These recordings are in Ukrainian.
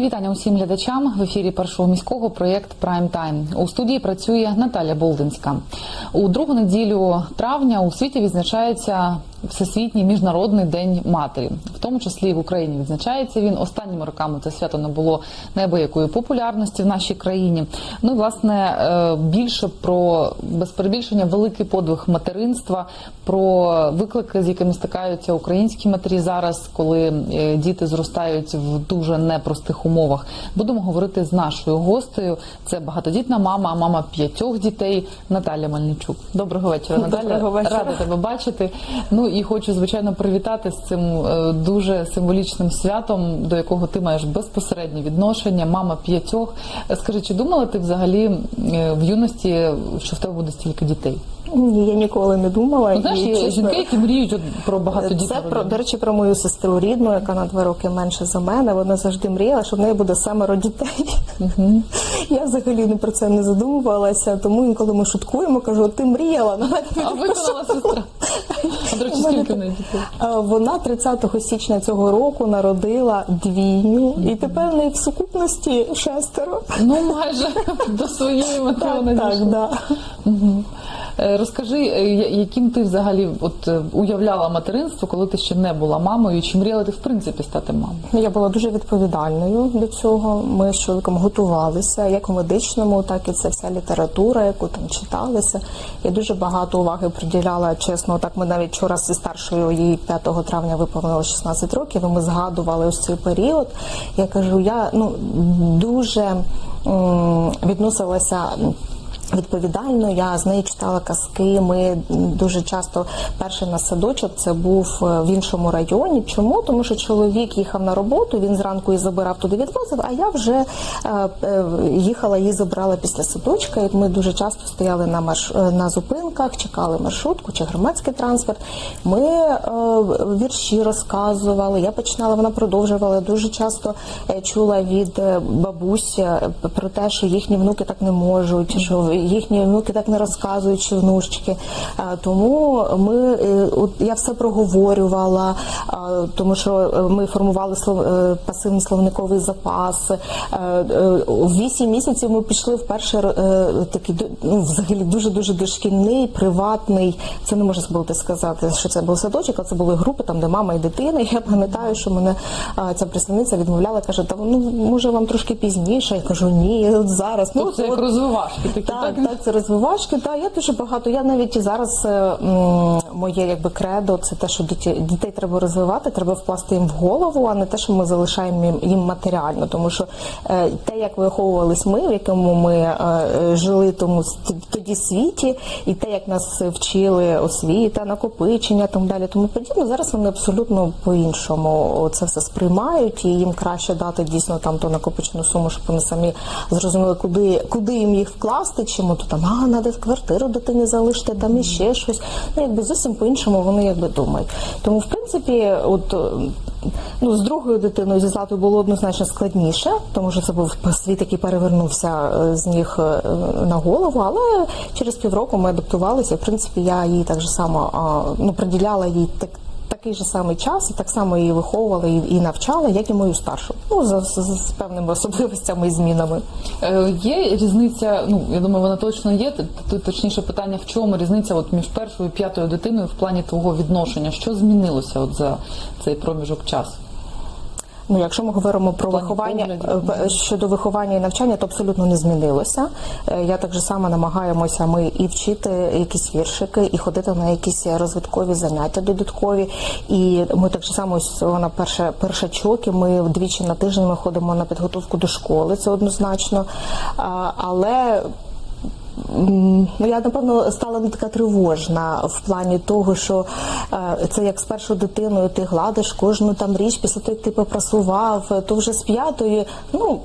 Вітання усім глядачам в ефірі першого міського проєкт Прайм Тайм. У студії працює Наталя Болдинська. У другу неділю травня у світі відзначається Всесвітній міжнародний день матері, в тому числі і в Україні відзначається він. Останніми роками це свято набуло неабиякої популярності в нашій країні. Ну і власне е, більше про без перебільшення великий подвиг материнства, про виклики, з якими стикаються українські матері зараз, коли е, діти зростають в дуже непростих умовах. Будемо говорити з нашою гостею. Це багатодітна мама, мама п'ятьох дітей Наталя Мельничук. Доброго вечора, Наталя. Доброго вечора. Рада тебе бачити. Ну і хочу звичайно привітати з цим е, дуже символічним святом, до якого ти маєш безпосереднє відношення. Мама п'ятьох. Е, Скажи, чи думала ти взагалі е, в юності, що в тебе буде стільки дітей? Ні, я ніколи не думала. Ну, знаєш, і, є чесно, жінки, які мріють от про багатодітну Це про до речі про мою сестру рідну, яка на два роки менше за мене. Вона завжди мріяла, що в неї буде семеро дітей. Я взагалі не про це не задумувалася. Тому інколи ми шуткуємо, кажу, ти мріяла на мене. А виконала сестра. А, до речі, скільки в неї дітей? Вона 30 січня цього року народила двійню, і тепер в неї в сукупності шестеро. Ну, майже до своєї мети Так, вона так, да. Е, Розкажи, е, яким ти взагалі от е, уявляла материнство, коли ти ще не була мамою, чи мріяла ти в принципі стати мамою? Я була дуже відповідальною до цього. Ми з чоловіком готувалися як у медичному, так і це вся література, яку там читалися. Я дуже багато уваги приділяла. Чесно, так ми навіть вчора зі старшою їй 5 травня виповнило 16 років. І ми згадували ось цей період. Я кажу, я ну дуже відносилася. Відповідально, я з нею читала казки. Ми дуже часто перший на садочок це був е, в іншому районі. Чому? Тому що чоловік їхав на роботу, він зранку її забирав туди, відвозив. А я вже е, е, їхала, її забрала після садочка. І ми дуже часто стояли на марш... на зупинках, чекали маршрутку чи громадський транспорт. Ми вірші розказували. Я починала, вона продовжувала. Дуже часто чула від бабусь про те, що їхні внуки так не можуть, що їхні внуки так не розказують, чи внучки. Тому ми е, от я все проговорювала, тому що е, ми формували слов е, пасивний словниковий запас. В вісім місяців ми пішли в перший такий ну, взагалі дуже дуже дошкільний, приватний. Це не можна було сказати, що це був садочок, а це були групи, там де мама і дитина. Я пам'ятаю, що мене ця представниця відмовляла, каже, та ну може вам трошки пізніше. Я кажу, ні, от зараз. Ну, це як розвивашки такі, так? Так, так, це розвивашки. Так, я дуже багато. Я навіть і зараз е, м, моє якби кредо, це те, що діті, дітей треба розвивати, треба вкласти їм в голову, а не те, що ми залишаємо їм, їм матеріально. Тому що е, те, як виховувались ми, в якому ми е, е, жили тому тоді світі, і те, як нас вчили освіта, накопичення, там далі, тому подібне, зараз вони абсолютно по-іншому це все сприймають, і їм краще дати дійсно там ту накопичену суму, щоб вони самі зрозуміли, куди, куди їм їх вкласти, чому то там а треба квартиру дитині залишити, там іще щось. Ну якби зовсім по-іншому вони якби думають. Тому в принципі, от. е, Ну, з другою дитиною зі златою було однозначно складніше, тому що це був світ, який перевернувся е, з ніг е, на голову. Але через півроку ми адаптувалися. В принципі, я їй так же само ну, приділяла їй так. Такий же самий час і так само її виховувала і, і навчала, як і мою старшу. Ну з, з, з певними особливостями і змінами. Е, Є різниця, ну я думаю, вона точно є. т- т- Точніше питання, в чому різниця от між першою і п'ятою дитиною в плані твого відношення? Що змінилося от за цей проміжок часу? Ну, якщо ми говоримо про плані виховання е, щодо виховання і навчання, то абсолютно не змінилося. Е, Я так же само намагаємося ми і вчити якісь віршики, і ходити на якісь розвиткові заняття додаткові. І ми так же само ось вона перша першачок, ми двічі на тиждень ми ходимо на підготовку до школи. Це однозначно. Але Ну, я напевно стала не така тривожна в плані того, що е, це як з першою дитиною ти гладиш кожну там річ після того, як ти попрасував, то вже з п'ятої. Ну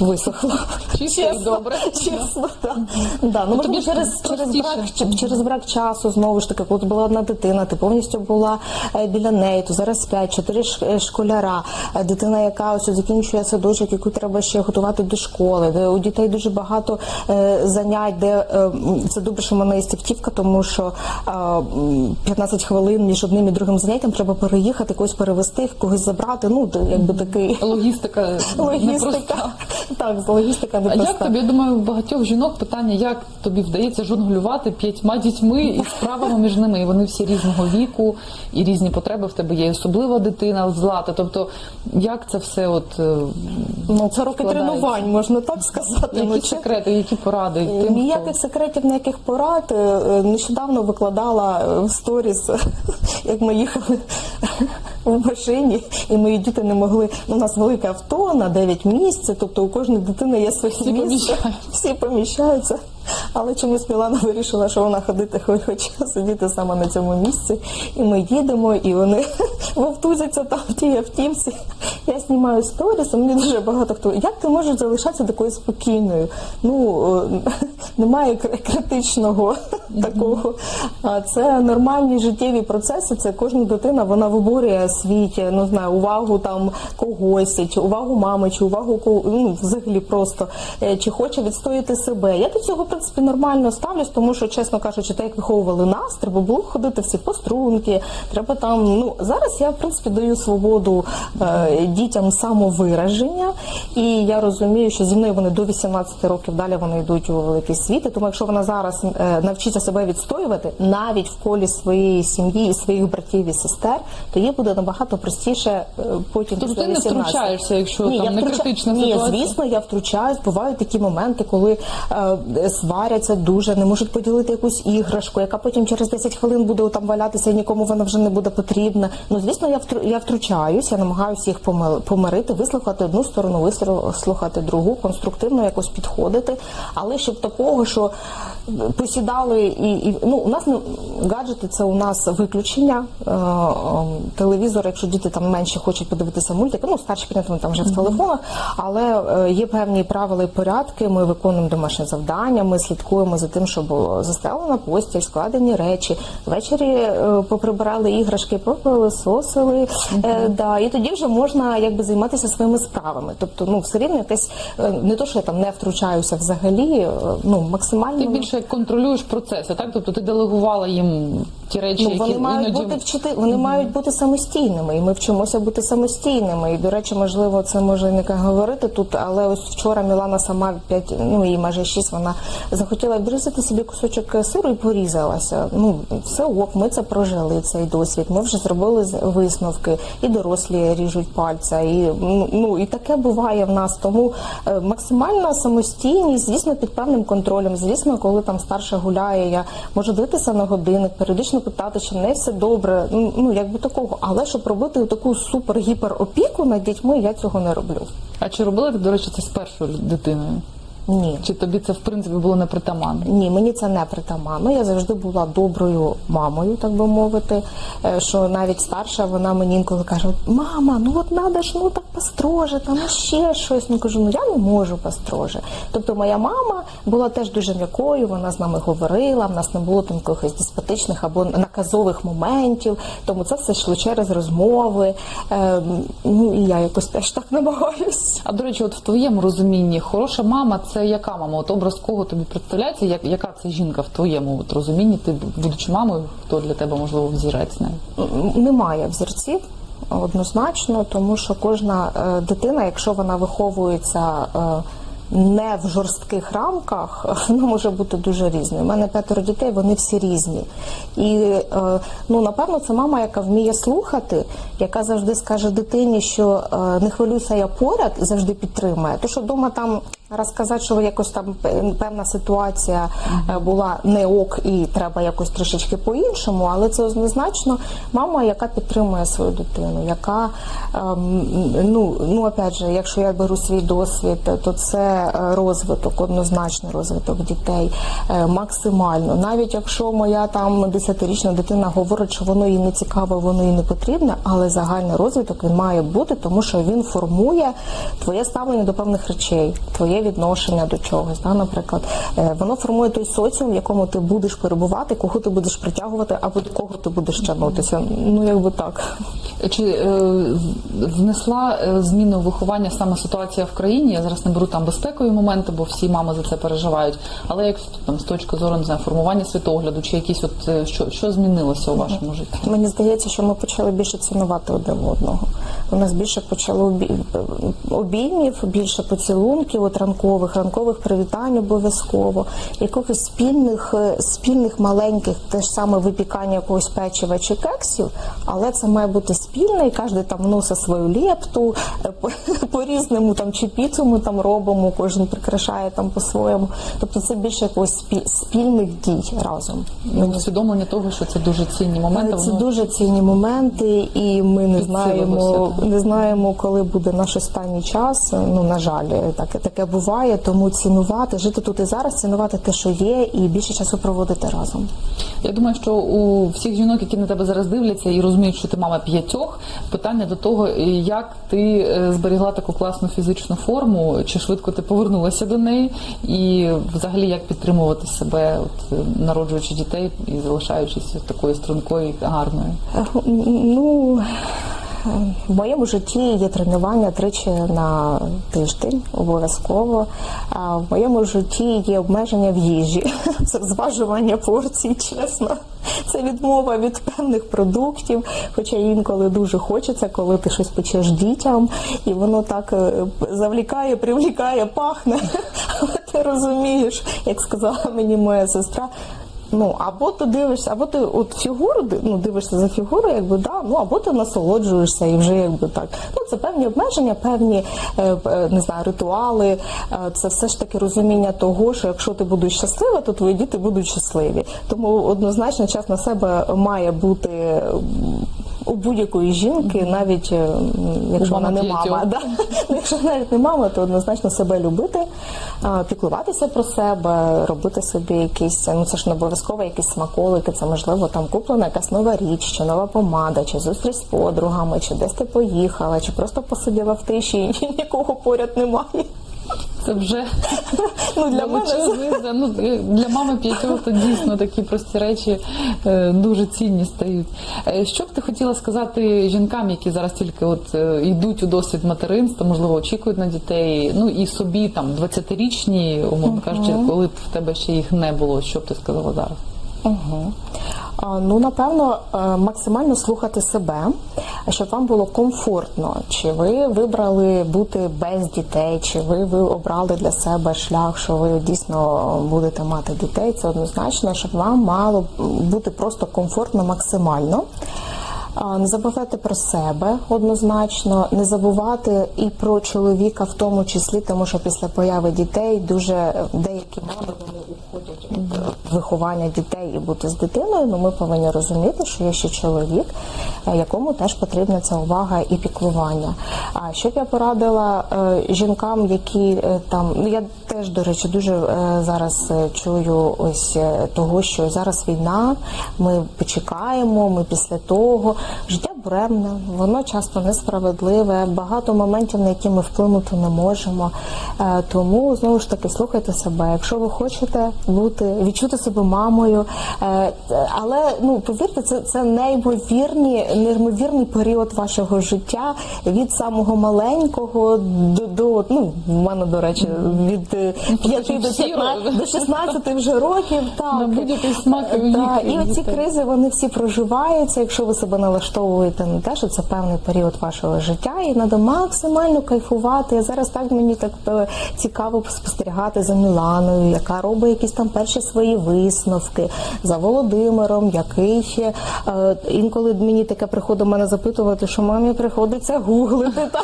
висохло. Чисто і добре. Чесно, так. Да, ну, тобі ж через, через, простіше. брак, через брак часу, знову ж таки, коли була одна дитина, ти повністю була е, біля неї, то зараз 5-4 е, школяра, Е, дитина, яка ось закінчує садочок, яку треба ще готувати до школи, де у дітей дуже багато е, занять, де е, м, це добре, що в мене є стівтівка, тому що е, м, 15 хвилин між одним і другим заняттям треба переїхати, когось перевести, когось забрати. Ну, де- якби такий Логістика логістика. непроста. Так, з логістика А як тобі, я думаю, у багатьох жінок питання, як тобі вдається жонглювати п'ятьма дітьми і справами між ними? І вони всі різного віку, і різні потреби в тебе є, особлива дитина злата. Тобто, як це все от е, Ну, це роки тренувань, можна так сказати. Ну, які чи- секрети, які поради тим, хто... Ніяких секретів, ніяких порад. Е, Нещодавно викладала е, в сторіс, як ми їхали в машині, і мої діти не могли. У нас велике авто на 9 місць, тобто у кожної дитини є своє Всі місце. поміщаються. Всі поміщаються. Але чомусь Мілана вирішила, що вона ходити хо- хоче сидіти саме на цьому місці. І ми їдемо, і вони вовтузяться там в тій автівці. Я знімаю сторіс, мені дуже багато хто. Як ти можеш залишатися такою спокійною? Ну е, немає кри- критичного такого. Це нормальні життєві процеси. Це кожна дитина вона виборює свій, ну знаю, увагу там когось, чи увагу мами, чи увагу ну, взагалі просто е, чи хоче відстояти себе. Я до цього в принципі нормально ставлюсь, тому що, чесно кажучи, так як виховували нас, треба було ходити всі по струнки, треба там. Ну зараз я в принципі даю свободу е, дітям самовираження, і я розумію, що зі мною вони до 18 років далі вони йдуть у великий світ. І тому, якщо вона зараз е, навчиться себе відстоювати навіть в колі своєї сім'ї і своїх братів і сестер, то їй буде набагато простіше е, потім. Тобто ти не 18. втручаєшся, якщо Ні, там я не втруча- критична Ні, ситуація? звісно, я втручаюсь. Бувають такі моменти, коли е, сваряться дуже, не можуть поділити якусь іграшку, яка потім через 10 хвилин буде там валятися, і нікому вона вже не буде потрібна. Ну звісно, я втру- я втручаюсь, я намагаюся їх помирити, вислухати одну сторону, вислухати другу, конструктивно якось підходити. Але щоб такого, що посідали і, і ну у нас не гаджети, це у нас виключення. Е, е, телевізор, якщо діти там менше хочуть подивитися мультики, ну старші понятно, там вже в телефонах, але е, є певні правила і порядки. Ми виконуємо домашнє завдання, ми слідкуємо за тим, щоб було застелена постіль, складені речі. Ввечері е, поприбирали іграшки, попилисосили. Е, да, і тоді вже можна якби займатися своїми справами. Тобто, ну все рівно якесь е, не то, що я там не втручаюся взагалі, е, ну максимально Ти більше контролюєш процеси, так? Тобто ти делегувала їм ті речі, Ну, які вони мають іноді бути вчити, вони мають бути самостійними, і ми вчимося бути самостійними. І до речі, можливо, це може не говорити тут, але ось вчора Мілана сама п'ять, ну їй майже шість, вона захотіла відрізати собі кусочок сиру і порізалася. Ну все ок, ми це прожили цей досвід. Ми вже зробили висновки, і дорослі ріжуть пальця, і ну, ну і таке буває в нас. Тому е, максимальна самостійність, звісно, під певним контролем. Звісно, коли там старша гуляє, я можу дивитися на годинник, періодично питати, що не все добре. Ну ну, якби такого. Але щоб робити таку супер-гіпер опіку над дітьми, я цього не роблю. А чи робила ти, до речі, це з першою дитиною? Ні. Чи тобі це в принципі було непритаманно? Ні, мені це не притаманно. Я завжди була доброю мамою, так би мовити. Е, Що навіть старша вона мені інколи каже: Мама, ну от надо ж ну так построже, там ще щось. Ну кажу, ну я не можу построже. Тобто моя мама була теж дуже м'якою, вона з нами говорила, в нас не було там якихось деспотичних або наказових моментів. Тому це все йшло через розмови. Е, Ну і я якось теж так намагаюсь. А до речі, от в твоєму розумінні хороша мама це яка мама? От образ кого тобі представляється? Як, яка це жінка в твоєму от розумінні? Ти будучи мамою, хто для тебе можливо взірець навіть? Немає взірців однозначно, тому що кожна е, дитина, якщо вона виховується е, не в жорстких рамках, вона може бути дуже різною. У мене п'ятеро дітей, вони всі різні. І е, ну напевно, це мама, яка вміє слухати, яка завжди скаже дитині, що е, не хвилюйся, я поряд і завжди підтримує. То що вдома там розказати, що якось там певна ситуація е, була не ок і треба якось трішечки по-іншому, але це однозначно мама, яка підтримує свою дитину, яка ем, ну, ну опять же, якщо я беру свій досвід, то це е, розвиток, однозначний розвиток дітей, е, максимально. Навіть якщо моя там десятирічна дитина говорить, що воно їй не цікаве, воно їй не потрібне, але загальний розвиток він має бути, тому що він формує твоє ставлення до певних речей, твоє відношення до чогось. Да, наприклад, Е, воно формує той соціум, в якому ти будеш перебувати, кого ти будеш притягувати, або до кого ти будеш тягнутися. Ну якби так. Чи е, внесла е, зміни у виховання саме ситуація в країні? Я зараз не беру там безпекові моменти, бо всі мами за це переживають. Але як там з точки зору не знаю, формування світогляду, чи якісь от е, що, що змінилося у вашому житті? Мені здається, що ми почали більше цінувати один одного. У нас більше почало обі- обіймів, більше поцілунків, от ранкових, ранкових привітань обов'язково, якихось спільних, е, спільних маленьких, те ж саме випікання якогось печива чи кексів, але це має бути спільне, і кожен там вносить свою лепту, е, по, різному там чи піцу ми там робимо, кожен прикрашає там по-своєму. Тобто це більше якогось спільних дій разом. Усвідомлення того, що це дуже цінні моменти. Це воно- дуже цінні моменти, і ми не знаємо, не знаємо, коли буде наш останній час. Ну на жаль, так таке буває. Тому цінувати, жити тут і зараз, цінувати те, що є, і більше часу проводити разом. Я думаю, що у всіх жінок, які на тебе зараз дивляться і розуміють, що ти мама п'ятьох, питання до того, як ти е, зберігла таку класну фізичну форму, чи швидко ти повернулася до неї, і взагалі як підтримувати себе, от, е, народжуючи дітей і залишаючись такою стрункою і гарною. Е, Ну в моєму житті є тренування тричі на тиждень, обов'язково. В моєму житті є обмеження в їжі, це зважування порцій, чесно. Це відмова від певних продуктів, хоча інколи дуже хочеться, коли ти щось печеш дітям, і воно так е, завлікає, привлікає, пахне. Але ти розумієш, як сказала мені моя сестра. Ну або ти дивишся, або ти от фігуру ну, дивишся за фігурою, якби да, ну або ти насолоджуєшся і вже якби так. Ну це певні обмеження, певні е, е, не знаю, ритуали. Е, це все ж таки розуміння того, що якщо ти будеш щаслива, то твої діти будуть щасливі. Тому однозначно час на себе має бути. У будь-якої жінки, навіть е, якщо вона не мама, да? Ну, якщо навіть не мама, то однозначно себе любити, піклуватися про себе, робити собі якісь, ну це ж не обов'язково якісь смаколики, це можливо там куплена якась нова річ, чи нова помада, чи зустріч з подругами, чи десь ти поїхала, чи просто посиділа в тиші і нікого поряд немає. Це вже Ну для мене. Ну для мами п'ятьох то дійсно такі прості речі е, дуже цінні стають. Е, Що б ти хотіла сказати жінкам, які зараз тільки от е, йдуть у досвід материнства, можливо, очікують на дітей, ну і собі там 20-річні, умовно кажучи, коли б в тебе ще їх не було, що б ти сказала зараз? Угу. Ну, напевно, е, максимально слухати себе, щоб вам було комфортно. Чи ви вибрали бути без дітей, чи ви, ви обрали для себе шлях, що ви дійсно будете мати дітей. Це однозначно, щоб вам мало бути просто комфортно максимально. Не забувати про себе однозначно, не забувати і про чоловіка в тому числі, тому що після появи дітей дуже деякі мами вони уходять від е, виховання дітей і бути з дитиною. Ну ми повинні розуміти, що є ще чоловік, е, якому теж потрібна ця увага і піклування. А що б я порадила е, жінкам, які е, там ну я теж до речі дуже зараз чую ось того, що зараз війна, ми почекаємо, ми після того. Життя буремне, воно часто несправедливе, багато моментів, на які ми вплинути не можемо. Е, Тому знову ж таки слухайте себе. Якщо ви хочете бути, відчути себе мамою, е, але ну повірте, це, це неймовірні, неймовірний період вашого життя від самого маленького до, до ну в мене до речі, від е, 5 до всі 15, до 16 вже років. Так На будь-який смак Так, і оці кризи вони всі проживаються. Якщо ви себе налаштовуєте на те, що це певний період вашого життя, і треба максимально кайфувати. Я зараз так мені так е, цікаво спостерігати за Міланою, яка робить якісь там перші свої висновки, за Володимиром, який ще інколи мені таке приходить мене запитувати, що мамі приходиться гуглити. Та.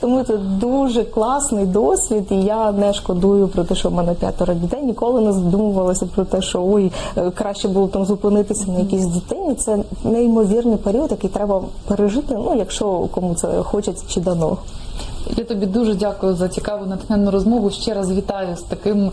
Тому це дуже класний досвід, і я не шкодую про те, що в мене п'ятеро дітей. Ніколи не задумувалася про те, що ой, е, краще було там зупинитися на якійсь дитині. Це неймовірний період, який треба пережити. Ну, якщо кому це хочеться чи дано. Я тобі дуже дякую за цікаву натхненну розмову. Ще раз вітаю з таким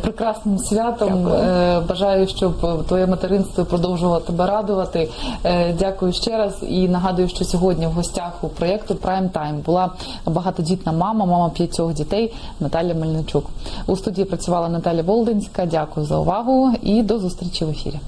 прекрасним святом. Дякую. Е, Бажаю, щоб твоє материнство продовжувало тебе радувати. Е, Дякую ще раз і нагадую, що сьогодні в гостях у проєкту Prime Time була багатодітна мама, мама п'ятьох дітей Наталя Мельничук. У студії працювала Наталя Волдинська. Дякую за увагу і до зустрічі в ефірі.